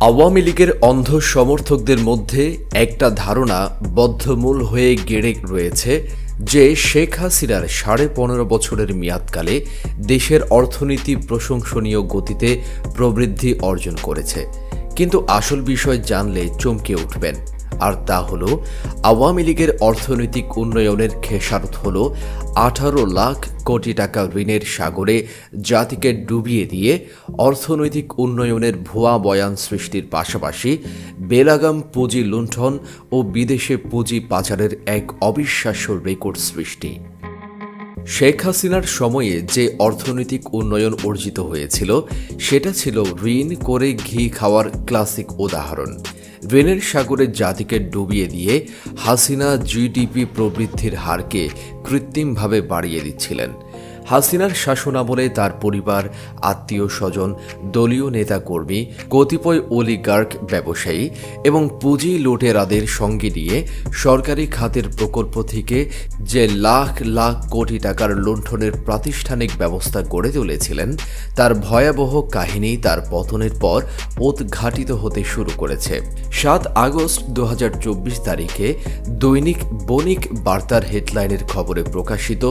আওয়ামী লীগের অন্ধ সমর্থকদের মধ্যে একটা ধারণা বদ্ধমূল হয়ে গেড়ে রয়েছে যে শেখ হাসিনার সাড়ে পনেরো বছরের মেয়াদকালে দেশের অর্থনীতি প্রশংসনীয় গতিতে প্রবৃদ্ধি অর্জন করেছে। কিন্তু আসল বিষয় জানলে চমকে উঠবেন। আর তা হল, আওয়ামী লীগের অর্থনৈতিক উন্নয়নের খেসারত হল আঠারো লাখ কোটি টাকা ঋণের সাগরে জাতিকে ডুবিয়ে দিয়ে অর্থনৈতিক উন্নয়নের ভুয়া বয়ান সৃষ্টির পাশাপাশি বেলাগাম পুঁজি লুণ্ঠন ও বিদেশে পুঁজি পাচারের এক অবিশ্বাস্য রেকর্ড সৃষ্টি। শেখ হাসিনার সময়ে যে অর্থনৈতিক উন্নয়ন অর্জিত হয়েছিল, সেটা ছিল ঋণ করে ঘি খাওয়ার ক্লাসিক উদাহরণ। ঋণের সাগরে জাতিকে ডুবিয়ে দিয়ে হাসিনা জিডিপি প্রবৃদ্ধির হারকে কৃত্রিমভাবে বাড়িয়ে দিচ্ছিলেন। হাসিনার শাসনামলে তার পরিবার, আত্মীয় স্বজন, দলীয় নেতাকর্মী, কতিপয় অলিগার্ক ব্যবসায়ী এবং পুঁজি লুটেরাদের সঙ্গে নিয়ে সরকারি খাতের প্রকল্প থেকে যে লাখ লাখ কোটি টাকার লুণ্ঠনের প্রাতিষ্ঠানিক ব্যবস্থা গড়ে তুলেছিলেন, তার ভয়াবহ কাহিনী তার পতনের পর উদ্ঘাটিত হতে শুরু করেছে। সাত আগস্ট দু হাজার চব্বিশ তারিখে দৈনিক বণিক বার্তার হেডলাইনের খবরে প্রকাশিত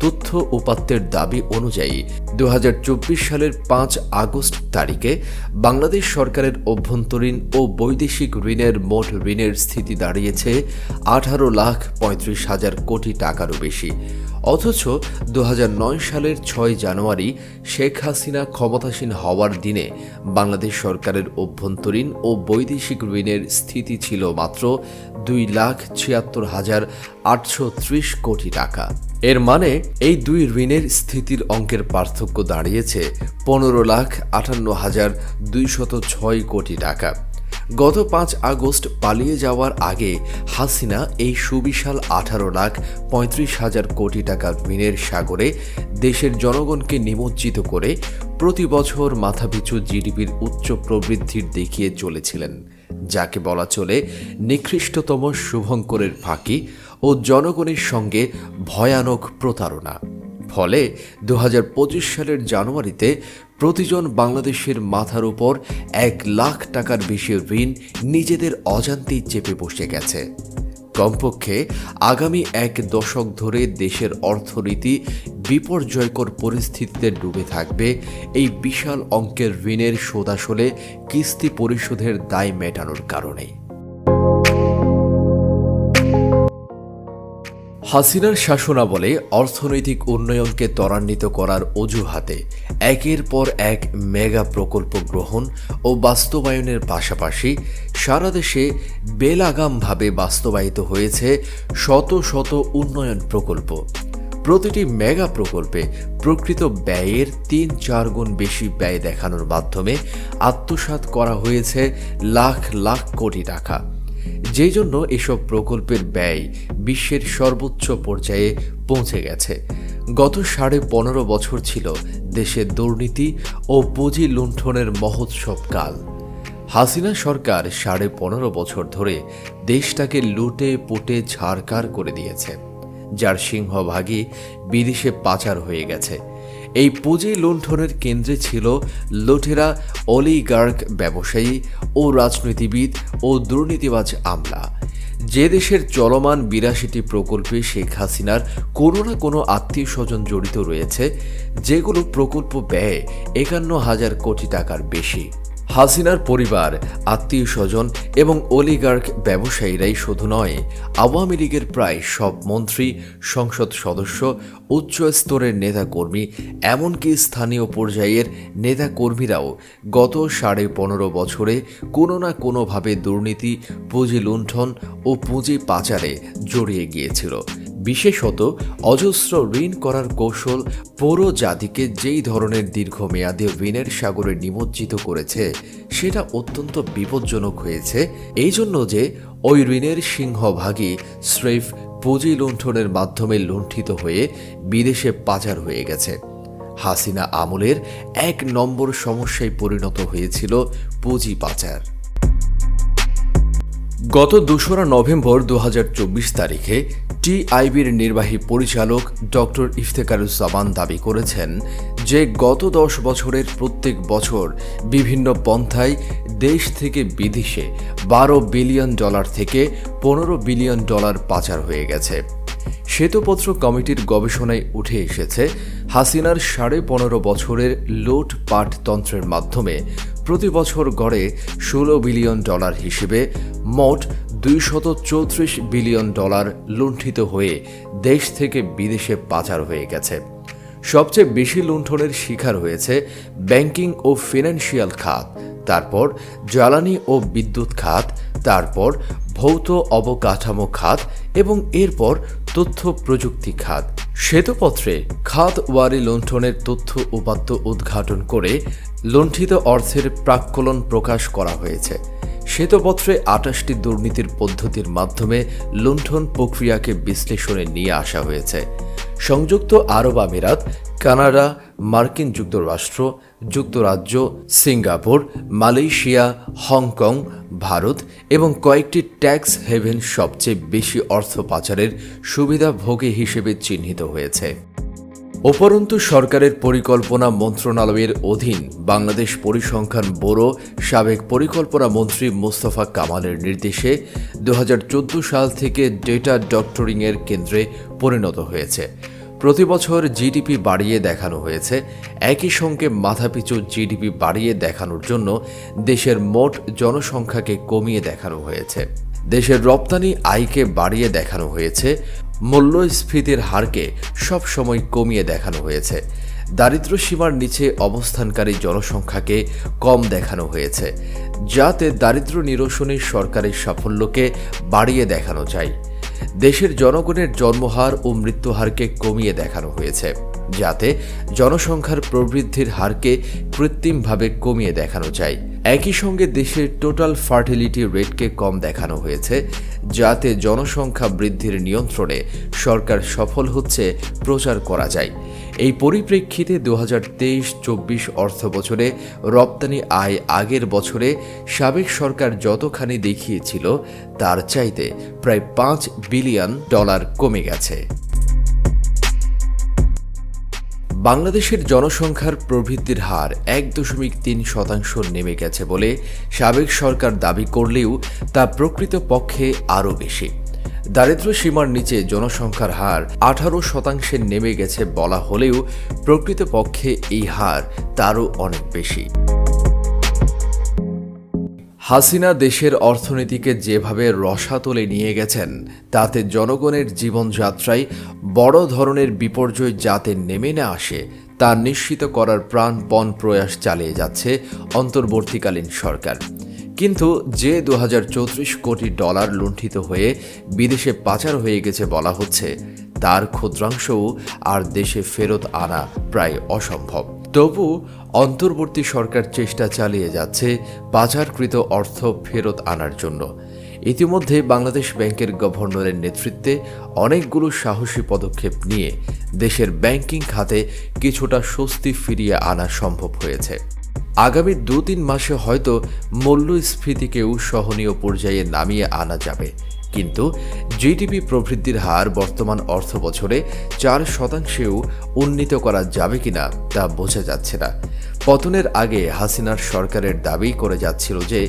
তথ্য উপাত্তের দাবি অনুযায়ী দু হাজার চব্বিশ সালের পাঁচ আগস্ট তারিখে বাংলাদেশ সরকারের অভ্যন্তরীণ ও বৈদেশিক ঋণের মোট ঋণের স্থিতি দাঁড়িয়েছে আঠারো লাখ পঁয়ত্রিশ হাজার কোটি টাকারও বেশি। অথচ দু হাজার নয় সালের ছয় জানুয়ারি শেখ হাসিনা ক্ষমতাসীন হওয়ার দিনে বাংলাদেশ সরকারের অভ্যন্তরীণ ও বৈদেশিক ঋণের স্থিতি ছিল মাত্র দুই লাখ ছিয়াত্তর হাজার আটশো কোটি টাকা। এর মানে এই দুই ঋণের স্থিতির অঙ্কের পার্থক্য দাঁড়িয়েছে পনেরো লাখ আটান্ন হাজার দুইশত ছয় কোটি টাকা। গত পাঁচ আগস্ট পালিয়ে যাওয়ার আগে হাসিনা এই সুবিশাল আঠারো লাখ পঁয়ত্রিশ হাজার কোটি টাকার ঋণের সাগরে দেশের জনগণকে নিমজ্জিত করে প্রতি বছর মাথাপিছু জিডিপির উচ্চ প্রবৃদ্ধির দেখিয়ে চলেছিলেন। যাকে বলা চলে নিকৃষ্টতম শুভঙ্করের ফাঁকি ও জনগণের সঙ্গে ভয়ানক প্রতারণা। ফলে দু হাজার পঁচিশ সালের জানুয়ারিতে প্রতিজন বাংলাদেশের মাথার উপর এক লাখ টাকার বেশি ঋণ নিজেদের অজান্তেই চেপে বসে গেছে। কমপক্ষে আগামী এক দশক ধরে দেশের অর্থনীতি বিপর্যয়কর পরিস্থিতিতে ডুবে থাকবে, এই বিশাল অঙ্কের ঋণের সোদাসলে কিস্তি পরিশোধের দায় মেটানোর কারণে হাসিনার শাসনাবলে অর্থনৈতিক উন্নয়নকে ত্বরান্বিত করার অজুহাতে একের পর এক মেগা প্রকল্প গ্রহণ ও বাস্তবায়নের পাশাপাশি সারা দেশে বেলাগামভাবে বাস্তবায়িত হয়েছে শত শত উন্নয়ন প্রকল্প। প্রতিটি মেগা প্রকল্পে প্রকৃত ব্যয়ের তিন চার গুণ বেশি ব্যয় দেখানোর মাধ্যমে আত্মসাৎ করা হয়েছে লাখ লাখ কোটি টাকা। যেই জন্য এসব প্রকল্পের ব্যয় বিশ্বের সর্বোচ্চ পর্যায়ে পৌঁছে গেছে। গত সাড়ে পনেরো বছর ছিল দেশের দুর্নীতি ও পুঁজি লুণ্ঠনের মহোৎসব কাল। হাসিনা সরকার সাড়ে পনেরো বছর ধরে দেশটাকে লুটে পুটে ছাড়কার করে দিয়েছে, যার সিংহভাগই বিদেশে পাচার হয়ে গেছে। এই পুঁজি লুণ্ঠনের কেন্দ্রে ছিল লুঠেরা অলিগার্ক ব্যবসায়ী ও রাজনীতিবিদ ও দুর্নীতিবাজ আমলা। যে দেশের চলমান বিরাশিটি প্রকল্পে শেখ হাসিনার কোনো না কোনো আত্মীয় স্বজন জড়িত রয়েছে, যেগুলো প্রকল্প ব্যয় একান্ন হাজার কোটি টাকার বেশি। হাসিনার পরিবার আত্মীয় স্বজন এবং অলিগার্ক ব্যবসায়ীরাই শুধু নয়, আওয়ামী লীগের প্রায় সব মন্ত্রী, সংসদ সদস্য, উচ্চ স্তরের নেতাকর্মী, এমনকি স্থানীয় পর্যায়ের নেতাকর্মীরাও গত সাড়ে পনেরো বছরে কোনো না কোনোভাবে দুর্নীতি, পুঁজি লুণ্ঠন ও পুঁজি পাচারে জড়িয়ে গিয়েছিল। বিশেষত অজস্র ঋণ করার কৌশল পুরো জাতিকে যেই ধরনের দীর্ঘমেয়াদী ঋণের সাগরে নিমজ্জিত করেছে, সেটা অত্যন্ত বিপজ্জনক হয়েছে। এই জন্য যে ওই ঋণের সিংহভাগই স্রেফ পুঁজি লুণ্ঠনের মাধ্যমে লুণ্ঠিত হয়ে বিদেশে পাচার হয়ে গেছে। হাসিনা আমলের এক নম্বর সমস্যায় পরিণত হয়েছিল পুঁজি পাচার। গত দোসরা নভেম্বর দু হাজার চব্বিশ তারিখে টিআইবির নির্বাহী পরিচালক ডক্টর ইফতেকারুজ্জামান দাবি করেছেন যে গত দশ বছরের প্রত্যেক বছর বিভিন্ন পন্থায় দেশ থেকে বিদেশে বারো বিলিয়ন ডলার থেকে পনেরো বিলিয়ন ডলার পাচার হয়ে গেছে। শ্বেতপত্র কমিটির গবেষণায় উঠে এসেছে, হাসিনার সাড়ে পনেরো বছরের লুটপাট তন্ত্রের মাধ্যমে প্রতি বছর গড়ে ষোলো বিলিয়ন ডলার হিসেবে মোট দুইশত চৌত্রিশ বিলিয়ন ডলার লুণ্ঠিত হয়ে দেশ থেকে বিদেশে পাচার হয়ে গেছে। সবচেয়ে বেশি লুণ্ঠনের শিকার হয়েছে ব্যাংকিং ও ফিনান্সিয়াল খাত, তারপর জ্বালানি ও বিদ্যুৎ খাত, তারপর ভৌত অবকাঠামো খাত এবং এরপর তথ্য প্রযুক্তি খাত। শ্বেতপত্রে খাত ওয়ারি লুণ্ঠনের তথ্য উপাত্ত উদ্ঘাটন করে লুণ্ঠিত অর্থের প্রাক্কলন প্রকাশ করা হয়েছে। শ্বেতপত্রে আটাশটি দুর্নীতির পদ্ধতির মাধ্যমে লুণ্ঠন প্রক্রিয়াকে বিশ্লেষণে নিয়ে আসা হয়েছে। সংযুক্ত আরব আমিরাত, কানাডা, মার্কিন যুক্তরাষ্ট্র, যুক্তরাজ্য, সিঙ্গাপুর, মালয়েশিয়া, হংকং, ভারত এবং কয়েকটি ট্যাক্স হেভেন সবচেয়ে বেশি অর্থ পাচারের সুবিধাভোগী হিসেবে চিহ্নিত হয়েছে। উপরন্তু সরকারের পরিকল্পনা মন্ত্রণালয়ের অধীন বাংলাদেশ পরিসংখ্যান ব্যুরো সাবেক পরিকল্পনা মন্ত্রী মোস্তফা কামালের নির্দেশে দু হাজার চোদ্দ সাল থেকে ডেটা ডক্টরিংয়ের কেন্দ্রে পরিণত হয়েছে। প্রতি বছর জিডিপি বাড়িয়ে দেখানো হয়েছে। একই সঙ্গে মাথাপিছু জিডিপি বাড়িয়ে দেখানোর জন্য দেশের মোট জনসংখ্যাকে কমিয়ে দেখানো হয়েছে। দেশের রপ্তানি আয়কে বাড়িয়ে দেখানো হয়েছে। মূল্যস্ফীতির হারকে সবসময় কমিয়ে দেখানো হয়েছে। দারিদ্র সীমার নিচে অবস্থানকারী জনসংখ্যাকে কম দেখানো হয়েছে, যাতে দারিদ্র নিরসনে সরকারের সাফল্যকে বাড়িয়ে দেখানো যায়। দেশের জনগণের জন্মহার ও মৃত্যুহারকে কমিয়ে দেখানো হয়েছে, যাতে জনসংখ্যার প্রবৃদ্ধির হারকে কৃত্রিমভাবে কমিয়ে দেখানো যায়। একই সঙ্গে দেশের টোটাল ফার্টিলিটি রেটকে কম দেখানো হয়েছে, যাতে জনসংখ্যা বৃদ্ধির নিয়ন্ত্রণে সরকার সফল হচ্ছে, প্রচার করা যায়। এই পরিপ্রেক্ষিতে দু হাজার তেইশ চব্বিশ অর্থ বছরে রপ্তানি আয় আগের বছরে সাবেক সরকার যতখানি দেখিয়েছিল, তার চাইতে প্রায় পাঁচ বিলিয়ন ডলার কমে গেছে। বাংলাদেশের জনসংখ্যার প্রবৃদ্ধির হার এক দশমিক তিন শতাংশ নেমে গেছে বলে সাবেক সরকার দাবি করলেও তা প্রকৃত পক্ষে আরও বেশি। দারিদ্র সীমার নিচে জনসংখ্যার হার আঠারো শতাংশে নেমে গেছে বলা হলেও প্রকৃতপক্ষে এই হার তারও অনেক বেশি। হাসিনা দেশের অর্থনীতিকে যেভাবে রসাতলে নিয়ে গেছেন, তাতে জনগণের জীবনযাত্রায় বড় ধরনের বিপর্যয় যাতে নেমে না আসে, তা নিশ্চিত করার প্রাণপণ প্রয়াস চালিয়ে যাচ্ছে অন্তর্বর্তীকালীন সরকার। কিন্তু যে দু হাজার চৌত্রিশ কোটি ডলার লুণ্ঠিত হয়ে বিদেশে পাচার হয়ে গেছে বলা হচ্ছে, তার ক্ষুদ্রাংশও আর দেশে ফেরত আনা প্রায় অসম্ভব। তবু অন্তর্বর্তী সরকার চেষ্টা চালিয়ে যাচ্ছে পাচারকৃত অর্থ ফেরত আনার জন্য। ইতিমধ্যে বাংলাদেশ ব্যাংকের গভর্নরের নেতৃত্বে অনেকগুলো সাহসী পদক্ষেপ নিয়ে দেশের ব্যাংকিং খাতে কিছুটা স্বস্তি ফিরিয়ে আনা সম্ভব হয়েছে। আগামী দু তিন মাসে হয়তো মূল্যস্ফীতিকেও সহনীয় পর্যায়ে নামিয়ে আনা যাবে। কিন্তু জিডিপি প্রবৃদ্ধির হার বর্তমান অর্থ বছরে চার শতাংশেও উন্নীত করা যাবে কিনা তা বোঝা যাচ্ছে না। পতনের আগে হাসিনার সরকারের দাবি করে যাচ্ছিল যে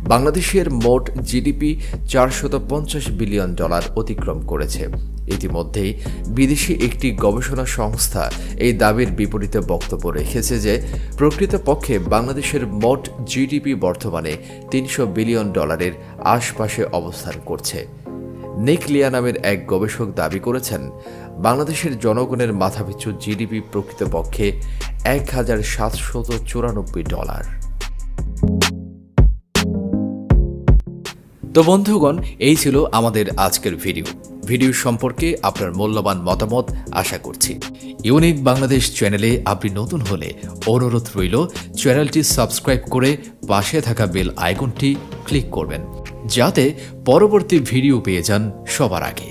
বাংলাদেশের মোট জিডিপি চারশত পঞ্চাশ বিলিয়ন ডলার অতিক্রম করেছে। ইতিমধ্যেই বিদেশি একটি গবেষণা সংস্থা এই দাবির বিপরীতে বক্তব্য রেখেছে যে প্রকৃতপক্ষে বাংলাদেশের মোট জিডিপি বর্তমানে তিনশো বিলিয়ন ডলারের আশপাশে অবস্থান করছে। নিকলিয়া নামের এক গবেষক দাবি করেছেন বাংলাদেশের জনগণের মাথাপিছু জিডিপি প্রকৃতপক্ষে এক হাজার সাতশত চুরানব্বই ডলার। তো বন্ধুগণ, এই ছিল আমাদের আজকের ভিডিও। ভিডিও সম্পর্কে আপনার মূল্যবান মতামত আশা করছি। ইউনিক বাংলাদেশ চ্যানেলে আপনি নতুন হলে অনুরোধ রইল, চ্যানেলটি সাবস্ক্রাইব করে পাশে থাকা বেল আইকনটি ক্লিক করবেন, যাতে পরবর্তী ভিডিও পেয়ে যান সবার আগে।